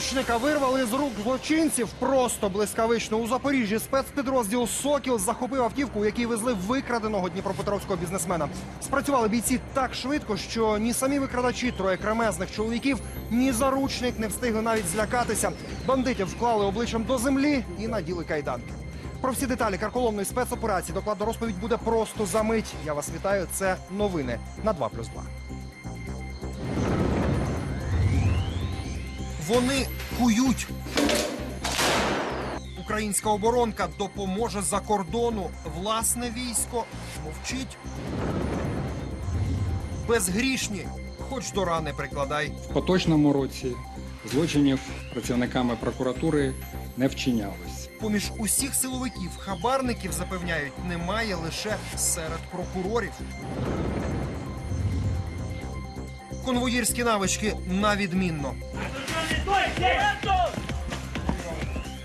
Заручника вирвали з рук злочинців просто блискавично. У Запоріжжі спецпідрозділ Сокіл захопив автівку, у якій везли викраденого дніпропетровського бізнесмена. Спрацювали бійці так швидко, що ні самі викрадачі, троє кремезних чоловіків, ні заручник не встигли навіть злякатися. Бандитів вклали обличчям до землі і наділи кайданки. Про всі деталі карколомної спецоперації докладна розповідь буде просто за мить. Я вас вітаю. Це новини на 2+,2. Вони кують. Українська оборонка допоможе за кордону. Власне військо мовчить. Безгрішні, хоч до рани прикладай. В поточному році злочинів працівниками прокуратури не вчинялось. Поміж усіх силовиків хабарників запевняють, немає лише серед прокурорів. Конвоїрські навички на відмінно.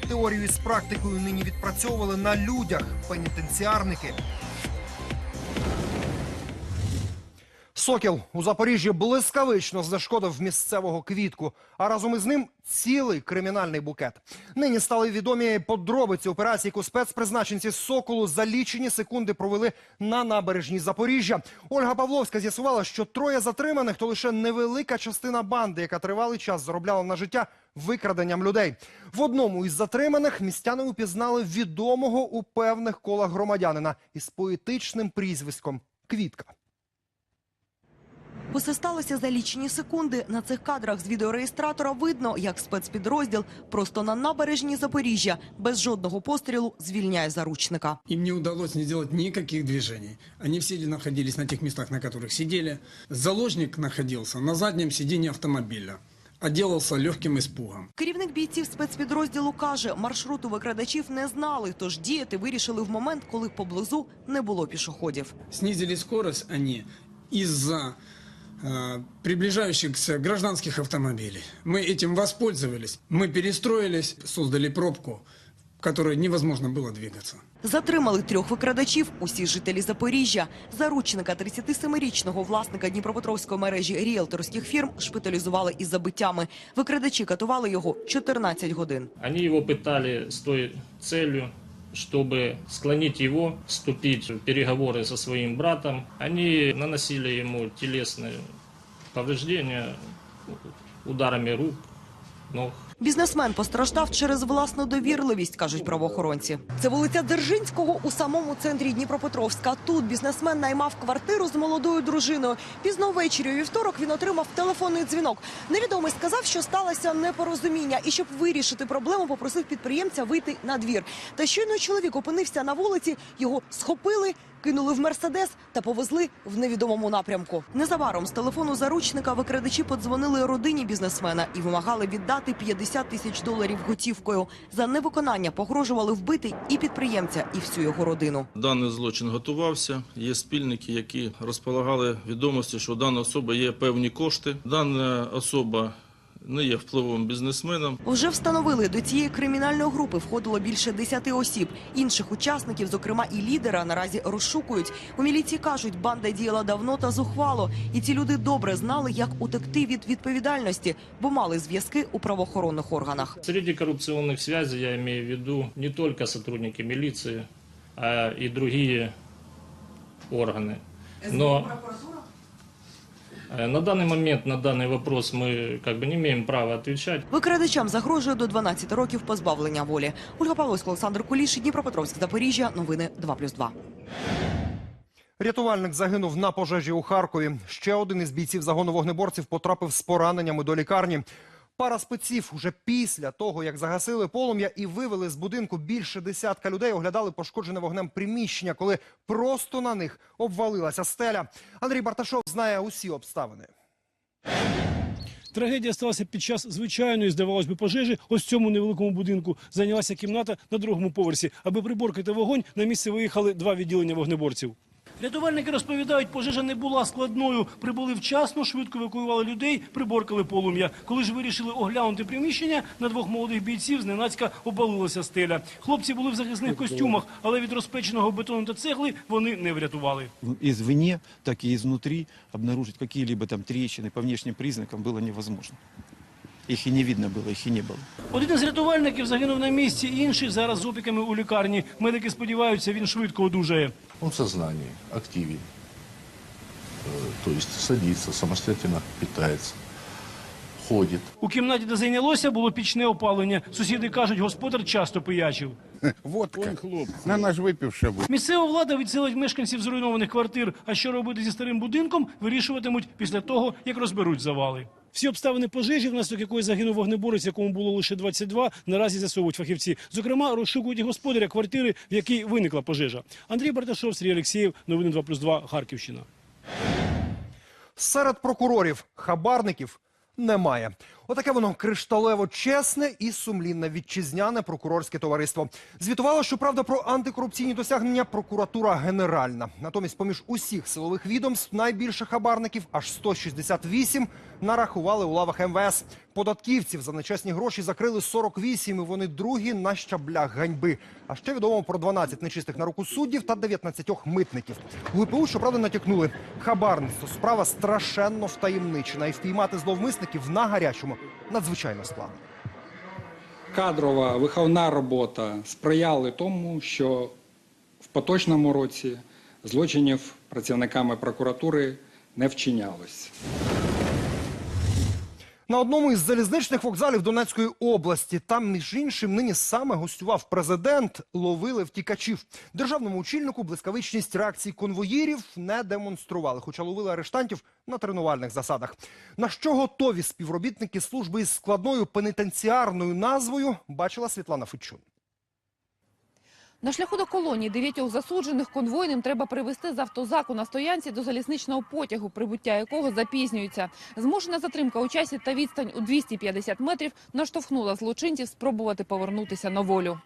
Теорію з практикою нині відпрацьовували на людях пенітенціарники. Сокіл у Запоріжжі блискавично знешкодив місцевого квітку, а разом із ним цілий кримінальний букет. Нині стали відомі подробиці операції, яку спецпризначенці Соколу за лічені секунди провели на набережній Запоріжжя. Ольга Павловська з'ясувала, що троє затриманих то лише невелика частина банди, яка тривалий час заробляла на життя викраденням людей. В одному із затриманих містяни упізнали відомого у певних колах громадянина із поетичним прізвиськом Квітка. Усе сталося за лічені секунди. На цих кадрах з відеореєстратора видно, як спецпідрозділ просто на набережні Запоріжжя без жодного пострілу звільняє заручника. Им не удалось не сделать никаких движений. Они все находились на тех местах, на которых сидели. Заложник находился на заднем сиденье автомобиля. Отделался легким испугом. Керівник бійців спецпідрозділу каже, маршруту викрадачів не знали, тож діяти вирішили в момент, коли поблизу не було пішоходів. Снизили скорость они из-за э, приближающихся гражданских автомобилей. Мы этим воспользовались. Мы перестроились, создали пробку, в которой невозможно было двигаться. Затримали трьох викрадачів, усі жителі Запоріжжя. Заручника 37-річного власника Дніпропетровської мережі ріелторських фірм шпиталізували із забиттями. Викрадачі катували його 14 годин. Они его пытали с той целью, чтобы склонить его вступить в переговоры со своим братом. Они наносили ему телесные повреждения ударами рук, ног. Бізнесмен постраждав через власну довірливість, кажуть правоохоронці. Це вулиця Дзержинського у самому центрі Дніпропетровська. Тут бізнесмен наймав квартиру з молодою дружиною. Пізно ввечері у вівторок він отримав телефонний дзвінок. Невідомий сказав, що сталося непорозуміння, і щоб вирішити проблему, попросив підприємця вийти на двір. Та щойно чоловік опинився на вулиці, його схопили. Кинули в мерседес та повезли в невідомому напрямку. Незабаром з телефону заручника викрадачі подзвонили родині бізнесмена і вимагали віддати 50 тисяч доларів готівкою. За невиконання погрожували вбити і підприємця, і всю його родину. Даний злочин готувався. Є спільники, які розполагали відомості, що у даної особи є певні кошти. Дана особа не є впливовим бізнесменом. Вже встановили до цієї кримінальної групи входило більше 10 осіб. Інших учасників, зокрема і лідера, наразі розшукують. У міліції кажуть, банда діяла давно та зухвало, і ці люди добре знали, як утекти від відповідальності, бо мали зв'язки у правоохоронних органах. Среди коррупционных связей я имею в виду не только сотрудники милиции, а и другие органы. Но э, на данный момент, на данный вопрос мы как бы не имеем права отвечать. Викрадачам загрожує до 12 років позбавлення волі. Ольга Павловська, Олександр Куліш, Дніпропетровськ, Запоріжжя. Новини 2+,2. Рятувальник загинув на пожежі у Харкові. Ще один із бійців загону вогнеборців потрапив з пораненнями до лікарні. Пара спеців уже після того, як загасили полум'я і вивели з будинку більше десятка людей, оглядали пошкоджене вогнем приміщення, коли просто на них обвалилася стеля. Андрій Барташов знає усі обставини. Трагедія сталася під час звичайної, здавалось би, пожежі. Ось цьому невеликому будинку зайнялася кімната на другому поверсі. Аби приборкати вогонь, на місце виїхали два відділення вогнеборців. Рятувальники розповідають, пожежа не була складною. Прибули вчасно, швидко евакуювали людей, приборкали полум'я. Коли ж вирішили оглянути приміщення, на двох молодих бійців зненацька обвалилася стеля. Хлопці були в захисних костюмах, але від розпеченого бетону та цегли вони не врятували. извне, так и изнутри обнаружить какие-либо там трещины по внешним признакам было невозможно. Их и не видно было, их и не было. Один із рятувальників загинув на місці, інший зараз з опіками у лікарні. Медики сподіваються, він швидко одужає. Он в сознании, активен. Э, То есть садится, самостоятельно питается, ходит. У кімнаті, де зайнялося, було пічне опалення. Сусіди кажуть, господар часто пиячив. Водка. На наш випивши. Місцева влада відселить мешканців зруйнованих квартир. А що робити зі старим будинком, вирішуватимуть після того, як розберуть завали. Всі обставини пожежі, внаслідок якої загинув вогнеборець, якому було лише 22, наразі з'ясовують фахівці. Зокрема, розшукують і господаря квартири, в якій виникла пожежа. Андрій Барташов, Сергій Олексєєв, новини 2+,2, Харківщина. Серед прокурорів хабарників немає. Отаке воно кришталево чесне і сумлінне вітчизняне прокурорське товариство. Звітувало, щоправда, про антикорупційні досягнення прокуратура генеральна. Натомість, поміж усіх силових відомств найбільше хабарників, аж 168, нарахували у лавах МВС. Податківців за нечесні гроші закрили 48, і вони другі на щаблях ганьби. А ще відомо про 12 нечистих на руку суддів та 19 митників. У ГПУ, щоправда, натякнули. Хабарництво справа страшенно втаємничена, і впіймати зловмисників на гарячому надзвичайно складно. Кадрова виховна робота сприяли тому, що в поточному році злочинів працівниками прокуратури не вчинялось. На одному із залізничних вокзалів Донецької області, там, між іншим, нині саме гостював президент, ловили втікачів. Державному очільнику блискавичність реакцій конвоїрів не демонстрували, хоча ловили арештантів на тренувальних засадах. На що готові співробітники служби із складною пенітенціарною назвою, бачила Світлана Федчун. На шляху до колонії дев'ятьох засуджених конвойним треба привезти з автозаку на стоянці до залізничного потягу, прибуття якого запізнюється. Змушена затримка у часі та відстань у 250 метрів наштовхнула злочинців спробувати повернутися на волю.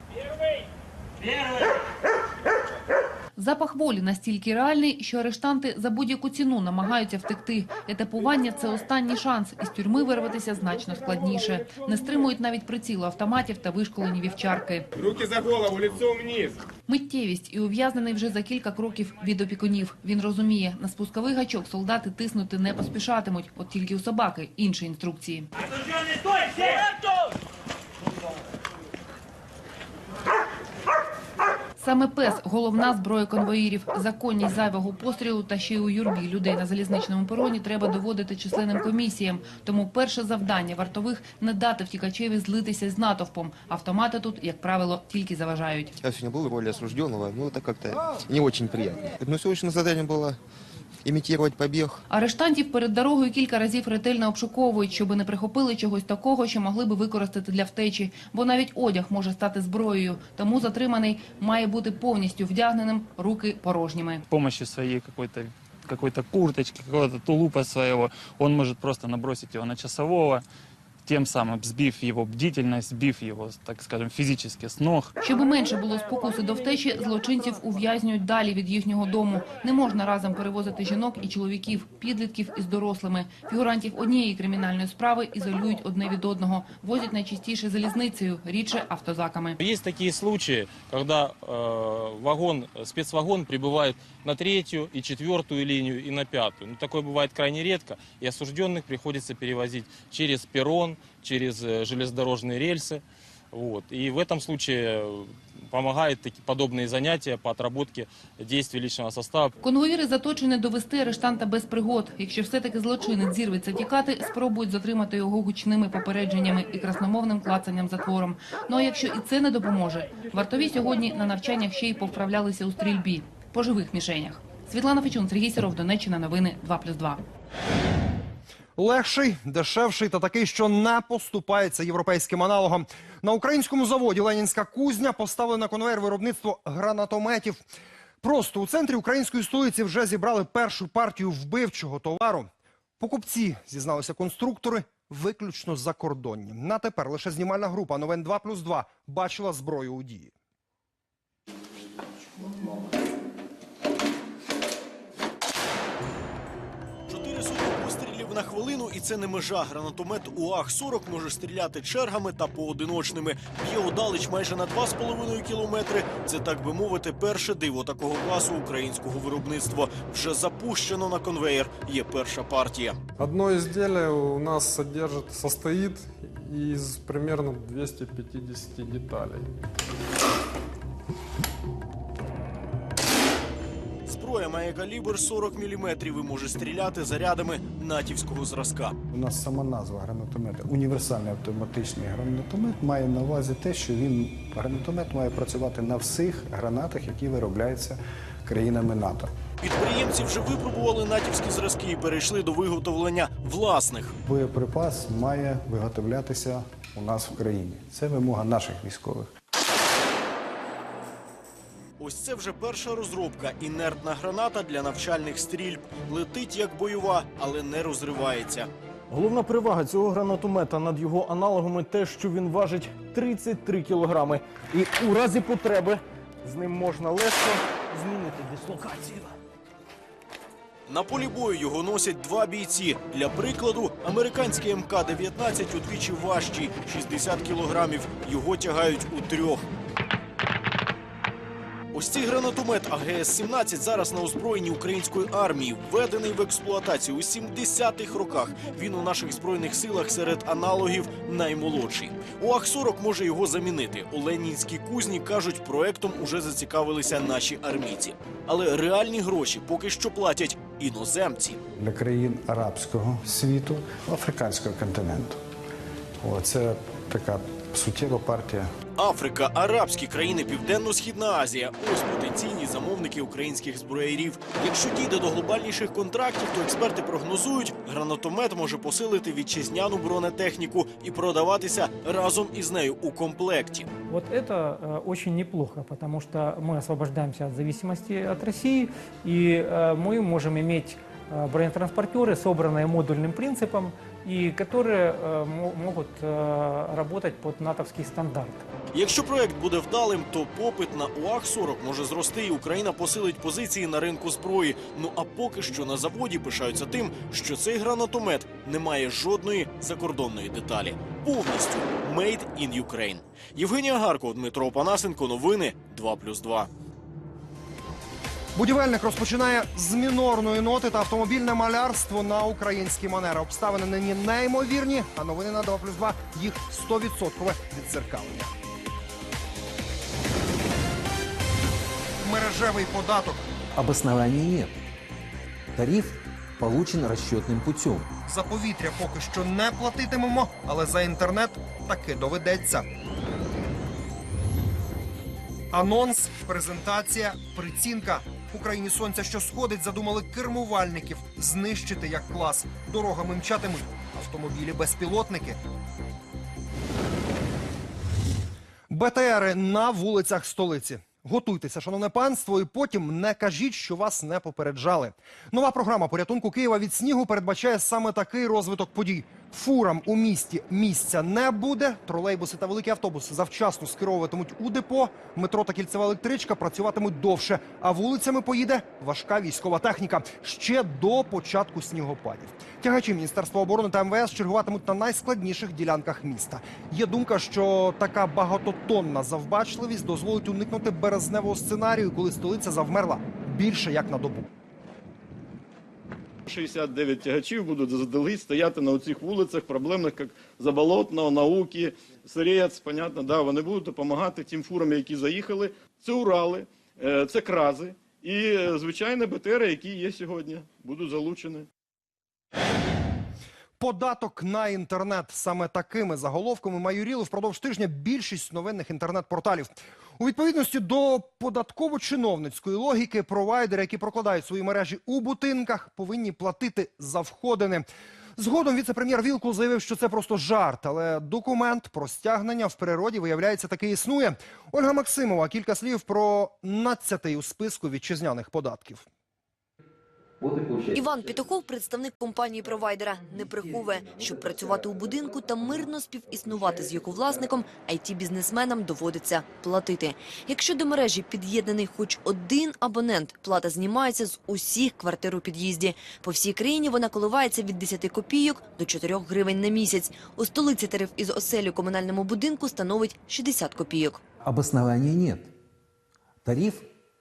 Запах волі настільки реальний, що арештанти за будь-яку ціну намагаються втекти. Етапування – це останній шанс. Із тюрми вирватися значно складніше. Не стримують навіть прицілу автоматів та вишколені вівчарки. Руки за голову, лицом вниз. Миттєвість і ув'язнений вже за кілька кроків від опікунів. Він розуміє, на спусковий гачок солдати тиснути не поспішатимуть, от тільки у собаки інші інструкції. Саме пес – головна зброя конвоїрів. Законність зайвого пострілу та ще й у юрбі людей на залізничному пероні треба доводити численним комісіям. Тому перше завдання вартових – не дати втікачеві злитися з натовпом. Автомати тут, як правило, тільки заважають. Я сегодня был в роли осужденного, ну это как-то не очень приятно. Но сегодняшнее задание было имитировать побіг. Арештантів перед дорогою кілька разів ретельно обшуковують, щоби не прихопили чогось такого, що могли би використати для втечі. Бо навіть одяг може стати зброєю. Тому затриманий має бути повністю вдягненим, руки порожніми. Помощі своєї якоїсь какой-то курточки, какого-то тулупа своего, он может просто набросить его на часового, тем самым сбив его бдительность, сбив его, так скажем, физически с ног. Щоби менше було спокуси до втечі, злочинців ув'язнюють далі від їхнього дому. Не можна разом перевозити жінок і чоловіків, підлітків із дорослими. Фігурантів однієї кримінальної справи ізолюють одне від одного. Возять найчастіше залізницею, рідше автозаками. Есть такие случаи, когда э, вагон, спецвагон прибывает на третью и четвертую линию и на пятую. Но такое бывает крайне редко, и осужденных приходится перевозить через перрон, через э, железнодорожные рельсы. Вот. И в этом случае э, помогают такие подобные занятия по отработке действий личного состава. Конвоїри заточені довести арештанта без пригод. Якщо все-таки злочинець зірветься тікати, спробують затримати його гучними попередженнями і красномовним клацанням затвором. Ну а якщо і це не допоможе, вартові сьогодні на навчаннях ще й повправлялися у стрільбі по живих мішенях. Світлана Фечун, Сергій Сіров, Донеччина, новини 2+,2. Легший, дешевший та такий, що не поступається європейським аналогам. На українському заводі Ленінська кузня поставили на конвейер виробництво гранатометів. Просто у центрі української столиці вже зібрали першу партію вбивчого товару. Покупці, зізналися конструктори, виключно закордонні. На тепер лише знімальна група новин 2+,2 бачила зброю у дії. На хвилину, і це не межа. Гранатомет УАГ-40 може стріляти чергами та поодиночними. Б'є удалеч майже на 2,5 кілометри. Це, так би мовити, перше диво такого класу українського виробництва. Вже запущено на конвеєр. Є перша партія. Одно изделие у нас содержит, состоит из примерно 250 деталей. Зброя має калібр 40 мм і може стріляти зарядами натівського зразка. У нас сама назва гранатомета, універсальний автоматичний гранатомет має на увазі те, що він гранатомет має працювати на всіх гранатах, які виробляються країнами НАТО. Підприємці вже випробували натівські зразки і перейшли до виготовлення власних. Боєприпас має виготовлятися у нас в країні. Це вимога наших військових. Ось це вже перша розробка. Інертна граната для навчальних стрільб. Летить як бойова, але не розривається. Головна перевага цього гранатомета над його аналогами те, що він важить 33 кілограми. І у разі потреби з ним можна легко змінити дислокацію. На полі бою його носять два бійці. Для прикладу, американський МК-19 удвічі важчий 60 кілограмів. Його тягають у трьох. Ось цей гранатомет АГС-17 зараз на озброєнні української армії, введений в експлуатацію у 70-х роках. Він у наших збройних силах серед аналогів наймолодший. УАГ-40 може його замінити. У Ленінській кузні кажуть, проектом уже зацікавилися наші армійці. Але реальні гроші поки що платять іноземці. Для країн арабського світу, африканського континенту. О, це така суттєва партія Африка, арабські країни, Південно-Східна Азія ось потенційні замовники українських зброярів. Якщо дійде до глобальніших контрактів, то експерти прогнозують, гранатомет може посилити вітчизняну бронетехніку і продаватися разом із нею у комплекті. Вот это э, очень неплохо, потому что мы освобождаемся от зависимости от России, и э, мы можем иметь э, бронетранспортеры, собранные модульным принципом, и которые э, мо- могут э, работать под натовский стандарт. Якщо проект буде вдалим, то попит на УАГ-40 може зрости, і Україна посилить позиції на ринку зброї. Ну а поки що на заводі пишаються тим, що цей гранатомет не має жодної закордонної деталі. Повністю «Made in Ukraine». Євгенія Гарко, Дмитро Панасенко. Новини 2+,2. Будівельник розпочинає з мінорної ноти та автомобільне малярство на українські манери. Обставини нині неймовірні, а новини на 2 плюс 2 їх 100% відзеркалення. Мережевий податок. Обоснования нет. Тариф получен расчетным путем. За повітря поки що не платитимемо, але за інтернет таки доведеться. Анонс, презентація, прицінка. Україні сонця, що сходить, задумали кермувальників знищити як клас. Дорогами мчатимуть автомобілі безпілотники. БТРи на вулицях столиці. Готуйтеся, шановне панство, і потім не кажіть, що вас не попереджали. Нова програма порятунку Києва від снігу передбачає саме такий розвиток подій. Фурам у місті місця не буде. Тролейбуси та великі автобуси завчасно скеровуватимуть у депо. Метро та кільцева електричка працюватимуть довше, а вулицями поїде важка військова техніка ще до початку снігопадів. Тягачі Міністерства оборони та МВС чергуватимуть на найскладніших ділянках міста. Є думка, що така багатотонна завбачливість дозволить уникнути березневого сценарію, коли столиця завмерла більше як на добу. 69 тягачів будуть заздалегідь стояти на оцих вулицях, проблемних, як Заболотного, Науки, Сирець, понятно, да, вони будуть допомагати тим фурам, які заїхали. Це Урали, е, це Крази і, е, звичайно, БТРи, які є сьогодні, будуть залучені. Податок на інтернет саме такими заголовками майоріли впродовж тижня більшість новинних інтернет-порталів. У відповідності до податково-чиновницької логіки, провайдери, які прокладають свої мережі у будинках, повинні платити за входини. Згодом віце-прем'єр Вілкул заявив, що це просто жарт, але документ про стягнення в природі виявляється таки існує. Ольга Максимова кілька слів про надцятий у списку вітчизняних податків. Іван Пітухов, представник компанії-провайдера, не приховує, щоб працювати у будинку та мирно співіснувати з його власником, IT-бізнесменам доводиться платити. Якщо до мережі під'єднаний хоч один абонент, плата знімається з усіх квартир у під'їзді. По всій країні вона коливається від 10 копійок до 4 гривень на місяць. У столиці тариф із оселі у комунальному будинку становить 60 копійок. Обоснования нет. Тариф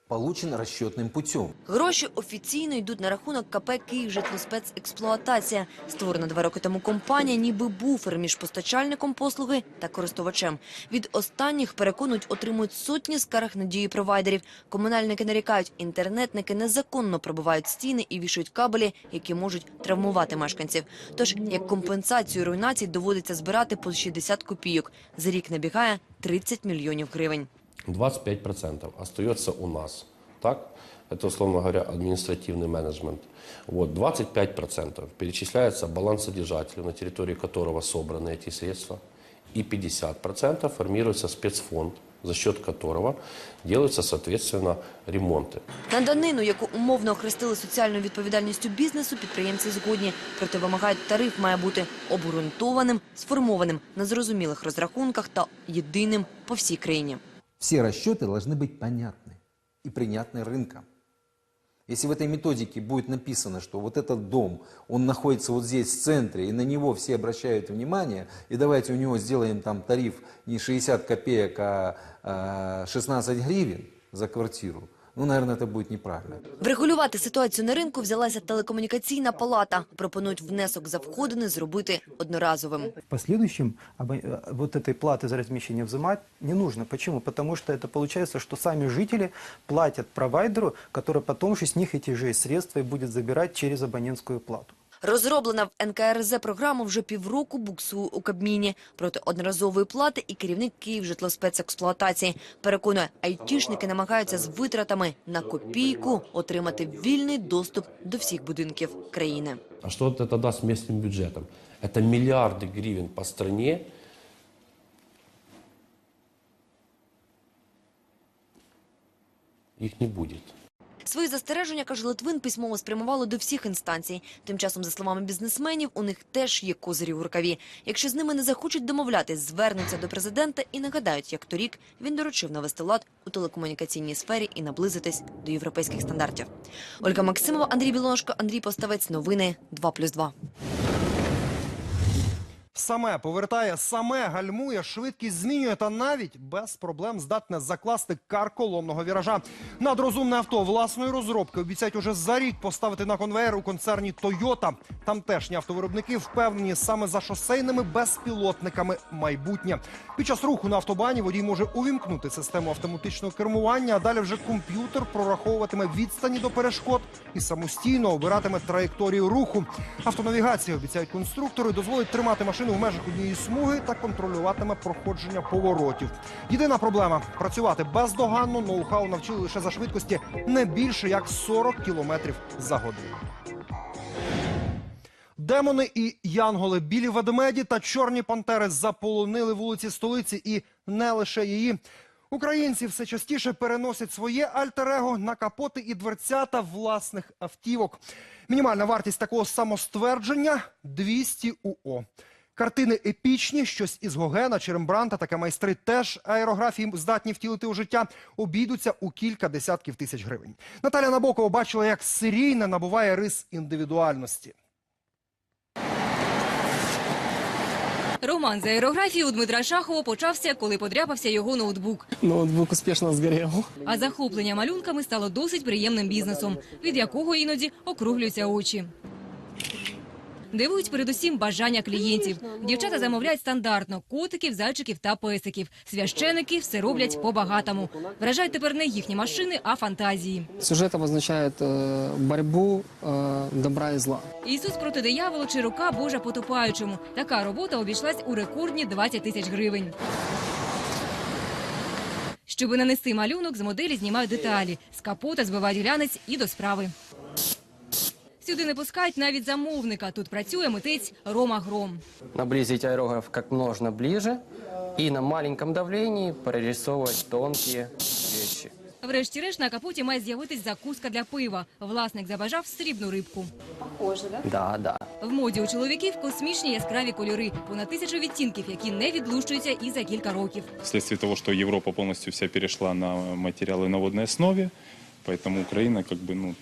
получен расчетным путем. Гроші офіційно йдуть на рахунок КП «Київжитлоспецексплуатація». Створена два роки тому компанія, ніби буфер між постачальником послуги та користувачем. Від останніх, переконують, отримують сотні скарг на дії провайдерів. Комунальники нарікають, інтернетники незаконно пробивають стіни і вішають кабелі, які можуть травмувати мешканців. Тож, як компенсацію руйнацій доводиться збирати по 60 копійок. За рік набігає 30 мільйонів гривень. 25% остается у нас. Так? Это, условно говоря, административный менеджмент. Вот, 25% перечисляется балансодержателю, на территории которого собраны эти средства. И 50% формируется спецфонд, за счет которого делаются, соответственно, ремонты. На данину, яку умовно охрестили соціальною відповідальністю бізнесу, підприємці згодні. Проте вимагають, тариф має бути обґрунтованим, сформованим на зрозумілих розрахунках та єдиним по всій країні. Все расчеты должны быть понятны и принятны рынком. Если в этой методике будет написано, что вот этот дом, он находится вот здесь в центре, и на него все обращают внимание, и давайте у него сделаем там тариф не 60 копеек, а, а 16 гривен за квартиру, ну, наверное, это будет неправильно. Врегулювати ситуацію на ринку взялася телекомунікаційна палата. Пропонують внесок за входини зробити одноразовим. В последующем обо- э, вот этой платы за размещение взимать не нужно. Почему? Потому что это получается, что сами жители платят провайдеру, который потом же с них эти же средства и будет забирать через абонентскую плату. Розроблена в НКРЗ програма вже півроку буксує у Кабміні. Проти одноразової плати і керівник «Київжитлоспецексплуатації». Переконує, айтішники намагаються з витратами на копійку отримати вільний доступ до всіх будинків країни. А что это даст местным бюджетам? Это миллиарды гривен по стране. Их не будет. Свої застереження, каже Литвин, письмово спрямували до всіх інстанцій. Тим часом, за словами бізнесменів, у них теж є козирі у рукаві. Якщо з ними не захочуть домовлятись, звернуться до президента і нагадають, як торік він доручив навести лад у телекомунікаційній сфері і наблизитись до європейських стандартів. Ольга Максимова, Андрій Білоношко, Андрій Поставець. Новини 2+,2. Саме повертає, саме гальмує, швидкість змінює та навіть без проблем здатне закласти карколомного віража. Надрозумне авто власної розробки обіцяють уже за рік поставити на конвейер у концерні Toyota. Тамтешні автовиробники впевнені саме за шосейними безпілотниками майбутнє. Під час руху на автобані водій може увімкнути систему автоматичного кермування, а далі вже комп'ютер прораховуватиме відстані до перешкод і самостійно обиратиме траєкторію руху. Автонавігація обіцяють конструктори дозволить тримати машину в межах однієї смуги та контролюватиме проходження поворотів. Єдина проблема працювати бездоганно ноу-хау навчили лише за швидкості не більше як 40 кілометрів за годину. Демони і янголи, білі ведмеді та чорні пантери заполонили вулиці столиці і не лише її. Українці все частіше переносять своє альтер-его на капоти і дверцята власних автівок. Мінімальна вартість такого самоствердження 200 УО. Картини епічні, щось із Гогена чи Рембранта, таке майстри теж аерографії здатні втілити у життя, обійдуться у кілька десятків тисяч гривень. Наталя Набокова бачила, як серійне набуває рис індивідуальності. Роман з аерографії у Дмитра Шахова почався, коли подряпався його ноутбук. Ноутбук успішно згорів. А захоплення малюнками стало досить приємним бізнесом, від якого іноді округлюються очі. Дивують передусім бажання клієнтів. Дівчата замовляють стандартно котиків, зайчиків та песиків. Священики все роблять по-багатому. Вражають тепер не їхні машини, а фантазії. Сюжет обозначає е, боротьбу е, добра і зла. Ісус проти дияволу чи рука Божа потопаючому. Така робота обійшлась у рекордні 20 тисяч гривень. Щоби нанести малюнок, з моделі знімають деталі. З капота збивають глянець і до справи. Сюди не пускають навіть замовника. Тут працює митець Рома Гром. Наблизить аэрограф как можно ближе и на маленьком давлении прорисовывать тонкие вещи. Врешті-решт на капоті має з'явитись закуска для пива. Власник забажав срібну рибку. Похоже, да? Да, да. В моді у чоловіків космічні яскраві кольори, понад тисячу відтінків, які не відлущуються і за кілька років. вследствие того, что Европа полностью вся перешла на материалы на водной основе, поэтому Украина как бы, ну,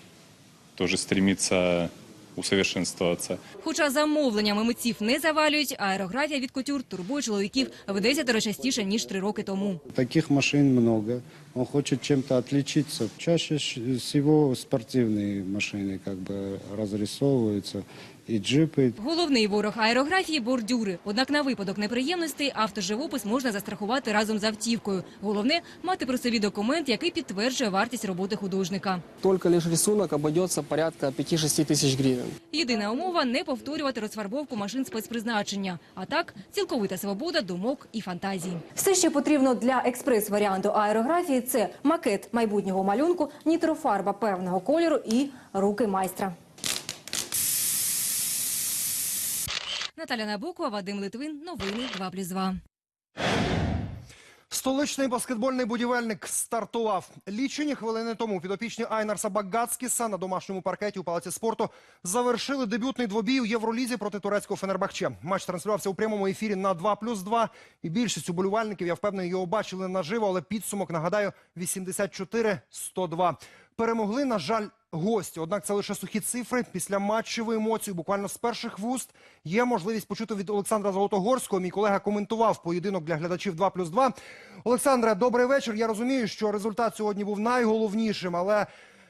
тоже стремится усовершенствоваться. Хоча замовленнями митців не завалюють, аерографія від кутюр турбує чоловіків в десятеро частіше ніж три роки тому. Таких машин много. он хочет чем-то отличиться. Чаще ш- всего спортивные машины как бы разрисовываются, и джипы, Головний ворог аерографії – бордюри. Однак на випадок неприємностей автоживопис можна застрахувати разом з автівкою. Головне – мати при собі документ, який підтверджує вартість роботи художника. Только лишь рисунок обойдется порядка 5-6 тысяч гривен. Єдина умова – не повторювати розфарбовку машин спецпризначення. А так – цілковита свобода думок і фантазій. Все, що потрібно для експрес-варіанту аерографії, це макет майбутнього малюнку, нітрофарба певного кольору і руки майстра. Наталя Набокова, Вадим Литвин. Новини 2+,2. Столичний баскетбольний будівельник стартував. Лічені хвилини тому підопічні Айнарса Багацкіса на домашньому паркеті у палаці спорту завершили дебютний двобій у Євролізі проти турецького Фенербахче. Матч транслювався у прямому ефірі на 2 плюс 2. І більшість уболівальників, я впевнений, його бачили наживо, але підсумок, нагадаю, 84-102. Перемогли, на жаль, гості. Однак це лише сухі цифри. Після матчевої емоції, буквально з перших вуст, є можливість почути від Олександра Золотогорського. Мій колега коментував поєдинок для глядачів 2 плюс 2. Олександре, добрий вечір. Я розумію, що результат сьогодні був найголовнішим, але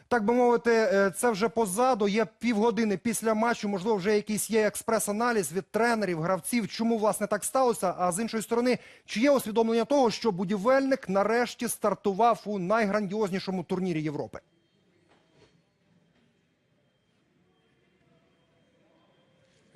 так би мовити, е, це вже позаду. Є півгодини після матчу. Можливо, вже якийсь є експрес-аналіз від тренерів, гравців. Чому власне так сталося? А з іншої сторони, чи є усвідомлення того, що будівельник нарешті стартував у найграндіознішому турнірі Європи?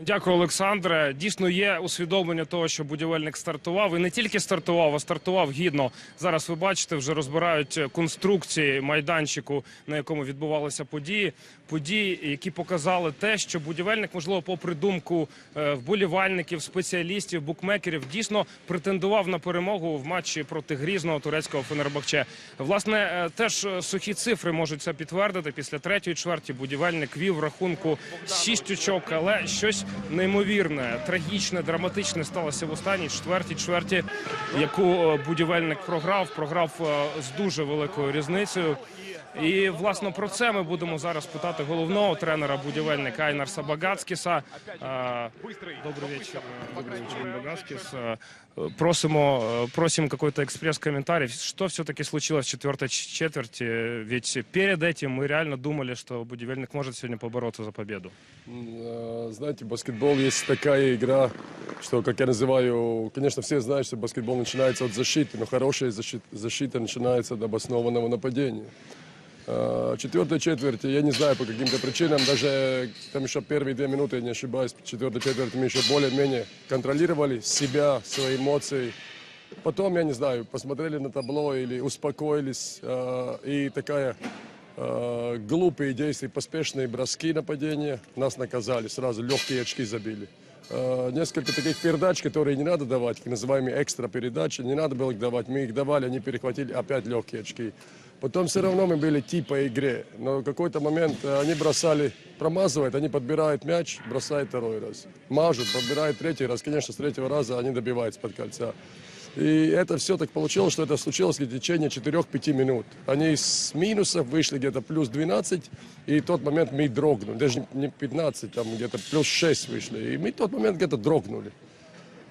Дякую, Олександре. Дійсно є усвідомлення того, що будівельник стартував і не тільки стартував, а стартував гідно. Зараз ви бачите, вже розбирають конструкції майданчику, на якому відбувалися події. Події, які показали те, що будівельник, можливо, попри думку е, вболівальників, спеціалістів, букмекерів, дійсно претендував на перемогу в матчі проти грізного турецького Фенербахче. Власне, е, теж е, сухі цифри можуть це підтвердити. Після третьої чверті будівельник вів рахунку 6 очок, але щось неймовірне, трагічне, драматичне сталося в останній четвертій чверті, яку е, будівельник програв. Програв е, з дуже великою різницею. І власне про це ми будемо зараз питати головного тренера будівельника Айнарса Багацкіса. Е, Добрий вечір, е, добрий вечір, Багацкіс. Е, Просимо, э, просим какой-то экспресс-комментарий. Что все-таки случилось в четвертой ч- четверти? Ведь перед этим мы реально думали, что Будивельник может сегодня побороться за победу. Э, Знаете, баскетбол есть такая игра, что, как я называю, конечно, все знают, что баскетбол начинается от защиты, но хорошая защита, защита начинается от обоснованного нападения. Э, Четвертая четверть, я не знаю по каким-то причинам, даже там еще первые две минуты, не ошибаюсь, четвертой четверти мы еще более-менее контролировали себя, свои эмоции. Потом, я не знаю, посмотрели на табло или успокоились, э, и такая э, глупые действия, поспешные броски нападения нас наказали, сразу легкие очки забили. Э, несколько таких передач, которые не надо давать, так называемые экстра передачи, не надо было их давать, мы их давали, они перехватили опять легкие очки. Потом все равно мы были типа игре, но в какой-то момент э, они бросали, промазывают, они подбирают мяч, бросают второй раз. Мажут, подбирают третий раз, конечно, с третьего раза они добивают под кольца. И это все так получилось, что это случилось в течение 4-5 минут. Они с минусов вышли где-то плюс 12, и в тот момент мы дрогнули. Даже не 15, там где-то плюс 6 вышли. И мы в тот момент где-то дрогнули.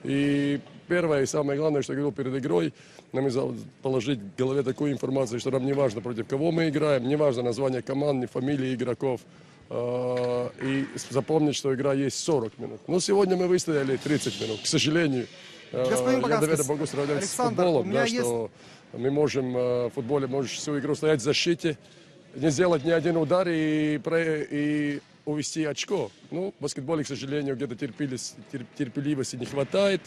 И первое и самое главное, что я говорил перед игрой, нам нужно положить в голове такую информацию, что нам не важно, против кого мы играем, не важно название команд, ни фамилии игроков. Э, И запомнить, что игра есть 40 минут. Но сегодня мы выстояли 30 минут, к сожалению. Э, Господин Я, наверное, могу Александр, с футболом, да, что мы можем э, в футболе можешь всю игру стоять в защите, не сделать ни один удар и, и увести очко. Ну, в баскетболе, к сожалению, где-то терпеливости не хватает.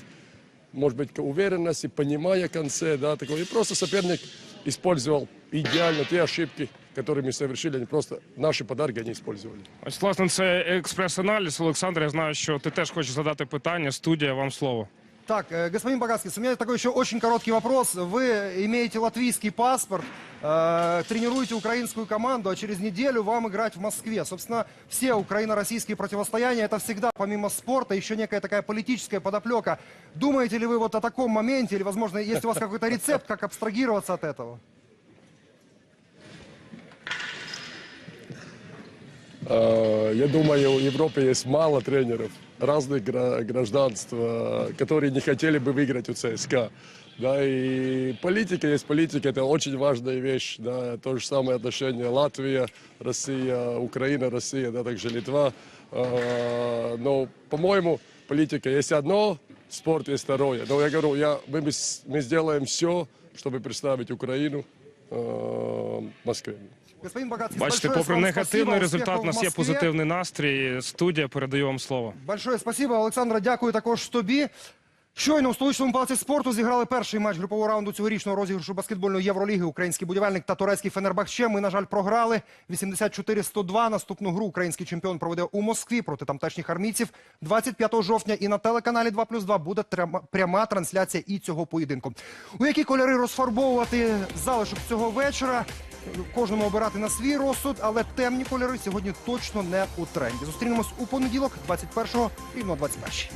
Может быть, уверенности, понимая конце, да, такого. И просто соперник использовал идеально те ошибки, которые мы совершили, они просто наши подарки они использовали. Ось, власне, це експрес-аналіз. Олександр, я знаю, що ти теж хочеш задати питання. Студія, вам слово. Так, э, господин Багацкис, у меня такой еще очень короткий вопрос. Вы имеете латвийский паспорт, Э, тренируете украинскую команду, а через неделю вам играть в Москве. Собственно, все украино-российские противостояния, это всегда, помимо спорта, еще некая такая политическая подоплека. Думаете ли вы вот о таком моменте, или, возможно, есть у вас какой-то рецепт, как абстрагироваться от этого? Э, я думаю, в Европе есть мало тренеров разных гра- гражданств, которые не хотели бы выиграть у ЦСКА. Да, и политика есть политика, это очень важная вещь. Да, то же самое отношение Латвия, Россия, Украина, Россия, да, также Литва. Э, Но, по-моему, политика есть одно, спорт есть второе. Но я говорю, я, мы, бес- мы сделаем все, чтобы представить Украину э, в Москве. Господин Багацкий, Бачите, большое попри вам негативний спасибо, результат, успіхів у нас в є Москві. позитивний настрій. Студія передаю вам слово. Большое спасибо, Олександра. Дякую також тобі. Щойно у столичному палаці спорту зіграли перший матч групового раунду цьогорічного розіграшу баскетбольної євроліги. Український будівельник та турецький Фенербахче. Ми, на жаль, програли 84-102. Наступну гру український чемпіон проведе у Москві проти тамтешніх армійців 25 жовтня. І на телеканалі 2+,2 буде пряма трансляція і цього поєдинку. У які кольори розфарбовувати залишок цього вечора? Кожному обирати на свій розсуд, але темні кольори сьогодні точно не у тренді. Зустрінемось у понеділок, 21-го, рівно о 21-й.